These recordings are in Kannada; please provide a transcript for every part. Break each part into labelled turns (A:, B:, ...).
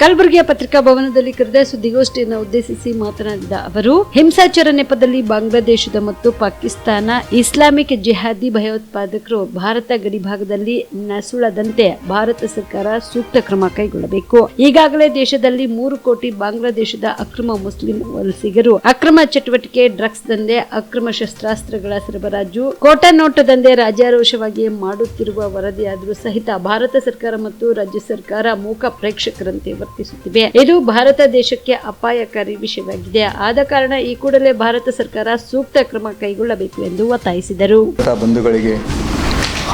A: ಕಲಬುರಗಿಯ ಪತ್ರಿಕಾ ಭವನದಲ್ಲಿ ಕರೆದ ಸುದ್ದಿಗೋಷ್ಠಿಯನ್ನು ಉದ್ದೇಶಿಸಿ ಮಾತನಾಡಿದ ಅವರು, ಹಿಂಸಾಚಾರ ನೆಪದಲ್ಲಿ ಬಾಂಗ್ಲಾದೇಶದ ಮತ್ತು ಪಾಕಿಸ್ತಾನ ಇಸ್ಲಾಮಿಕ್ ಜಿಹಾದಿ ಭಯೋತ್ಪಾದಕರು ಭಾರತ ಗಡಿಭಾಗದಲ್ಲಿ ನಸುಳದಂತೆ ಭಾರತ ಸರ್ಕಾರ ಸೂಕ್ತ ಕ್ರಮ ಕೈಗೊಳ್ಳಬೇಕು. ಈಗಾಗಲೇ ದೇಶದಲ್ಲಿ ಮೂರು ಕೋಟಿ ಬಾಂಗ್ಲಾದೇಶದ ಅಕ್ರಮ ಮುಸ್ಲಿಂ ವಲಸಿಗರು ಅಕ್ರಮ ಚಟುವಟಿಕೆ, ಡ್ರಗ್ಸ್ ದಂಧೆ, ಅಕ್ರಮ ಶಸ್ತ್ರಾಸ್ತ್ರಗಳ ಸರಬರಾಜು, ಕೋಟಾ ನೋಟು ದಂಧೆ ರಾಜ್ಯಾರೋಷವಾಗಿ ಮಾಡುತ್ತಿರುವ ವರದಿಯಾದರೂ ಸಹಿತ ಭಾರತ ಸರ್ಕಾರ ಮತ್ತು ರಾಜ್ಯ ಸರ್ಕಾರ ಮೂಕ ಪ್ರೇಕ್ಷಕರಂತೆ ವರ್ತಿಸುತ್ತಿವೆ ಇದು ಭಾರತ ದೇಶಕ್ಕೆ ಅಪಾಯಕಾರಿ ವಿಷಯವಾಗಿದೆ. ಆದ ಕಾರಣ ಈ ಕೂಡಲೇ ಭಾರತ ಸರ್ಕಾರ ಸೂಕ್ತ ಕ್ರಮ ಕೈಗೊಳ್ಳಬೇಕು ಎಂದು ಒತ್ತಾಯಿಸಿದರು.
B: ಬಂಧುಗಳಿಗೆ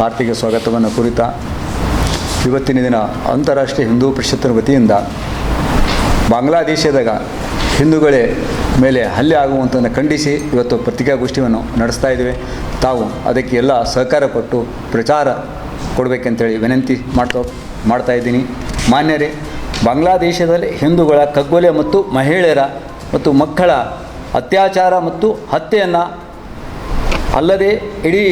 B: ಆರ್ಥಿಕ ಸ್ವಾಗತವನ್ನು ಕುರಿತ ಇವತ್ತಿನ ದಿನ ಅಂತಾರಾಷ್ಟ್ರೀಯ ಹಿಂದೂ ಪರಿಷತ್ತಿನ ವತಿಯಿಂದ ಬಾಂಗ್ಲಾದೇಶದಾಗ ಹಿಂದೂಗಳೇ ಮೇಲೆ ಹಲ್ಲೆ ಆಗುವಂಥದ್ದನ್ನು ಖಂಡಿಸಿ ಇವತ್ತು ಪತ್ರಿಕಾಗೋಷ್ಠಿಯನ್ನು ನಡೆಸ್ತಾ ಇದ್ದೇವೆ. ತಾವು ಅದಕ್ಕೆ ಎಲ್ಲ ಸಹಕಾರ ಕೊಟ್ಟು ಪ್ರಚಾರ ಕೊಡಬೇಕಂತೇಳಿ ವಿನಂತಿ ಮಾಡ್ತಾ ಮಾಡ್ತಾ ಇದ್ದೀನಿ. ಮಾನ್ಯರೇ ಬಾಂಗ್ಲಾದೇಶದಲ್ಲಿ ಹಿಂದೂಗಳ ಕಗ್ಗೊಲೆ ಮತ್ತು ಮಹಿಳೆಯರ ಮತ್ತು ಮಕ್ಕಳ ಅತ್ಯಾಚಾರ ಮತ್ತು ಹತ್ಯೆಯನ್ನು ಅಲ್ಲದೆ ಇಡೀ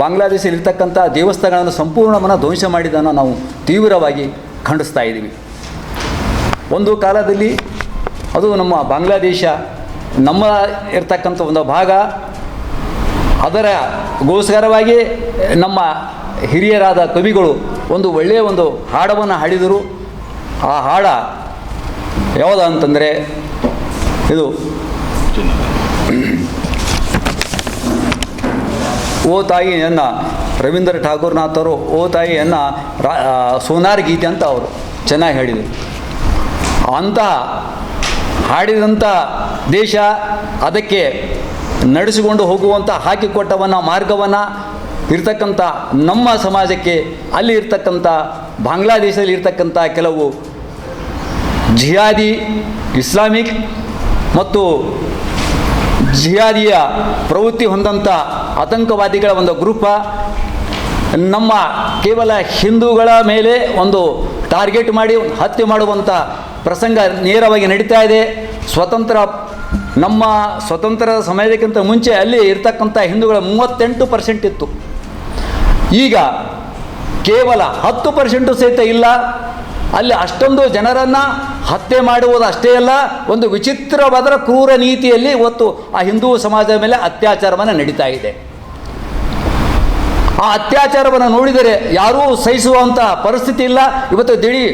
B: ಬಾಂಗ್ಲಾದೇಶದಲ್ಲಿರ್ತಕ್ಕಂಥ ದೇವಸ್ಥಾನಗಳನ್ನು ಸಂಪೂರ್ಣವನ್ನು ಧ್ವಂಸ ಮಾಡಿದ್ದನ್ನು ನಾವು ತೀವ್ರವಾಗಿ ಖಂಡಿಸ್ತಾ ಇದ್ದೀವಿ. ಒಂದು ಕಾಲದಲ್ಲಿ ಅದು ನಮ್ಮ ಬಾಂಗ್ಲಾದೇಶ ನಮ್ಮ ಇರ್ತಕ್ಕಂಥ ಒಂದು ಭಾಗ ಅದರ ಗೋಸ್ಕರವಾಗಿ ನಮ್ಮ ಹಿರಿಯರಾದ ಕವಿಗಳು ಒಂದು ಒಳ್ಳೆಯ ಒಂದು ಹಾಡವನ್ನು ಹಾಡಿದರು. ಆ ಹಾಡ ಯಾವುದು ಅಂತಂದರೆ ಇದು ಓ ತಾಯಿ ಎನ್ನ ರವೀಂದ್ರ ಠಾಕೂರ್ನಾಥ್ ಅವರು ಓ ತಾಯಿ ಎನ್ನ ರಾ ಸೋನಾರ್ ಗೀತೆ ಅಂತ ಅವರು ಚೆನ್ನಾಗಿ ಹೇಳಿದರು ಅಂತಹ ಹಾಡಿದಂಥ ದೇಶ ಅದಕ್ಕೆ ನಡೆಸಿಕೊಂಡು ಹೋಗುವಂಥ ಹಾಕಿಕೊಟ್ಟವನ್ನ ಮಾರ್ಗವನ್ನು ಇರ್ತಕ್ಕಂಥ ನಮ್ಮ ಸಮಾಜಕ್ಕೆ ಅಲ್ಲಿ ಇರ್ತಕ್ಕಂಥ ಬಾಂಗ್ಲಾದೇಶದಲ್ಲಿ ಇರ್ತಕ್ಕಂಥ ಕೆಲವು ಜಿಹಾದಿ, ಇಸ್ಲಾಮಿಕ್ ಮತ್ತು ಜಿಹಾದಿಯ ಪ್ರವೃತ್ತಿ ಹೊಂದಂಥ ಆತಂಕವಾದಿಗಳ ಒಂದು ಗ್ರೂಪ, ನಮ್ಮ ಕೇವಲ ಹಿಂದೂಗಳ ಮೇಲೆ ಒಂದು ಟಾರ್ಗೆಟ್ ಮಾಡಿ ಹತ್ಯೆ ಮಾಡುವಂಥ ಪ್ರಸಂಗ ನೇರವಾಗಿ ನಡೀತಾ ಇದೆ. ಸ್ವತಂತ್ರ ನಮ್ಮ ಸ್ವತಂತ್ರ ಸಮಯಕ್ಕಿಂತ ಮುಂಚೆ ಅಲ್ಲಿ ಇರ್ತಕ್ಕಂಥ ಹಿಂದೂಗಳ ಮೂವತ್ತೆಂಟು ಪರ್ಸೆಂಟ್ ಇತ್ತು. ಈಗ ಕೇವಲ ಹತ್ತು ಪರ್ಸೆಂಟು ಸಹಿತ ಇಲ್ಲ. ಅಲ್ಲಿ ಅಷ್ಟೊಂದು ಜನರನ್ನು ಹತ್ಯೆ ಮಾಡುವುದು ಅಷ್ಟೇ ಅಲ್ಲ, ಒಂದು ವಿಚಿತ್ರವಾದ ಕ್ರೂರ ನೀತಿಯಲ್ಲಿ ಇವತ್ತು ಆ ಹಿಂದೂ ಸಮಾಜದ ಮೇಲೆ ಅತ್ಯಾಚಾರವನ್ನು ನಡೀತಾ ಇದೆ. ಆ ಅತ್ಯಾಚಾರವನ್ನು ನೋಡಿದರೆ ಯಾರೂ ಸಹಿಸುವಂಥ ಪರಿಸ್ಥಿತಿ ಇಲ್ಲ. ಇವತ್ತು ದಿಢೀ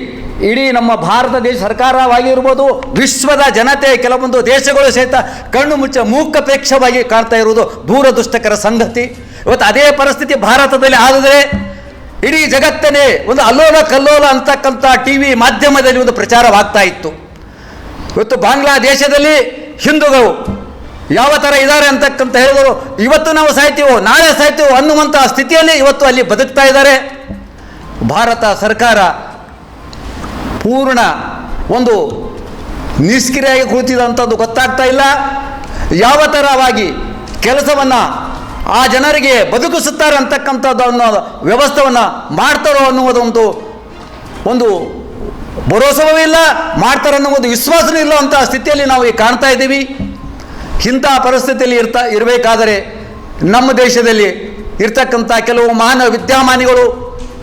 B: ಇಡೀ ನಮ್ಮ ಭಾರತ ದೇಶ ಸರ್ಕಾರವಾಗಿರ್ಬೋದು, ವಿಶ್ವದ ಜನತೆ ಕೆಲವೊಂದು ದೇಶಗಳು ಸಹಿತ ಕಣ್ಣು ಮುಚ್ಚ ಮೂಕಪೇಕ್ಷವಾಗಿ ಕಾಣ್ತಾ ಇರುವುದು ದೂರದುಷ್ಟಕರ ಸಂಗತಿ. ಇವತ್ತು ಅದೇ ಪರಿಸ್ಥಿತಿ ಭಾರತದಲ್ಲಿ ಆದರೆ ಇಡೀ ಜಗತ್ತನೇ ಒಂದು ಅಲ್ಲೋಲ ಕಲ್ಲೋಲ ಅಂತಕ್ಕಂಥ ಟಿ ವಿ ಮಾಧ್ಯಮದಲ್ಲಿ ಒಂದು ಪ್ರಚಾರವಾಗ್ತಾ ಇತ್ತು. ಇವತ್ತು ಬಾಂಗ್ಲಾದೇಶದಲ್ಲಿ ಹಿಂದೂಗಳು ಯಾವ ಥರ ಇದ್ದಾರೆ ಅಂತಕ್ಕಂಥ ಹೇಳಿದರು, ಇವತ್ತು ನಾವು ಸಾಯ್ತೀವೋ, ನಾಳೆ ಸಾಯ್ತೀವೋ ಅನ್ನುವಂಥ ಸ್ಥಿತಿಯಲ್ಲಿ ಇವತ್ತು ಅಲ್ಲಿ ಬದುಕ್ತಾ ಇದ್ದಾರೆ. ಭಾರತ ಸರ್ಕಾರ ಪೂರ್ಣ ಒಂದು ನಿಷ್ಕ್ರಿಯಾಗಿ ಕುಳಿತಿದಂಥದ್ದು ಗೊತ್ತಾಗ್ತಾ ಇಲ್ಲ. ಯಾವ ಥರವಾಗಿ ಕೆಲಸವನ್ನು ಆ ಜನರಿಗೆ ಬದುಕಿಸುತ್ತಾರೆ ಅಂತಕ್ಕಂಥದ್ದನ್ನು ವ್ಯವಸ್ಥೆಯನ್ನು ಮಾಡ್ತಾರೋ ಅನ್ನುವುದೊಂದು ಒಂದು ಭರೋಸವೂ ಇಲ್ಲ, ಮಾಡ್ತಾರೆ ಅನ್ನೋ ಒಂದು ವಿಶ್ವಾಸನೂ ಇಲ್ಲ ಅಂತ ಸ್ಥಿತಿಯಲ್ಲಿ ನಾವು ಈಗ ಕಾಣ್ತಾ ಇದ್ದೀವಿ. ಇಂಥ ಪರಿಸ್ಥಿತಿಯಲ್ಲಿ ಇರ್ತಾ ಇರಬೇಕಾದರೆ ನಮ್ಮ ದೇಶದಲ್ಲಿ ಇರ್ತಕ್ಕಂಥ ಕೆಲವು ಮಾನವ ವಿದ್ಯಾಮಾನಿಗಳು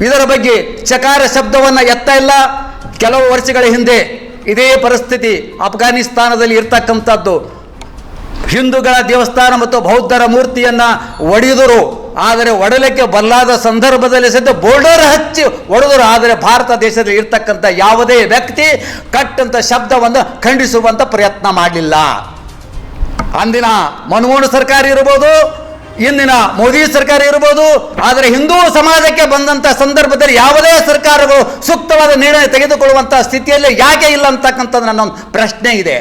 B: ಇದರ ಬಗ್ಗೆ ಚಕಾರ ಶಬ್ದವನ್ನು ಎತ್ತ ಇಲ್ಲ. ಕೆಲವು ವರ್ಷಗಳ ಹಿಂದೆ ಇದೇ ಪರಿಸ್ಥಿತಿ ಅಫ್ಘಾನಿಸ್ತಾನದಲ್ಲಿ ಇರ್ತಕ್ಕಂಥದ್ದು. ಹಿಂದೂಗಳ ದೇವಸ್ಥಾನ ಮತ್ತು ಬೌದ್ಧರ ಮೂರ್ತಿಯನ್ನು ಒಡೆದರು. ಆದರೆ ಒಡಲಿಕ್ಕೆ ಬಲ್ಲಾದ ಸಂದರ್ಭದಲ್ಲಿ ಸಹಿತ ಬೋರ್ಡರ್ ಹಚ್ಚಿ ಒಡೆದರು. ಆದರೆ ಭಾರತ ದೇಶದಲ್ಲಿ ಇರ್ತಕ್ಕಂಥ ಯಾವುದೇ ವ್ಯಕ್ತಿ ಕಟ್ಟಂತ ಶಬ್ದವನ್ನು ಖಂಡಿಸುವಂಥ ಪ್ರಯತ್ನ ಮಾಡಲಿಲ್ಲ. ಅಂದಿನ ಮನಮೋಹನ್ ಸರ್ಕಾರ ಇರ್ಬೋದು ಇಂದಿನ ಮೋದಿ ಸರ್ಕಾರ ಇರ್ಬೋದು, ಆದರೆ ಹಿಂದೂ ಸಮಾಜಕ್ಕೆ ಬಂದಂಥ ಸಂದರ್ಭದಲ್ಲಿ ಯಾವುದೇ ಸರ್ಕಾರಗಳು ಸೂಕ್ತವಾದ ನಿರ್ಣಯ ತೆಗೆದುಕೊಳ್ಳುವಂಥ ಸ್ಥಿತಿಯಲ್ಲಿ ಯಾಕೆ ಇಲ್ಲ ಅಂತಕ್ಕಂಥದ್ದು ನನ್ನೊಂದು ಪ್ರಶ್ನೆ ಇದೆ.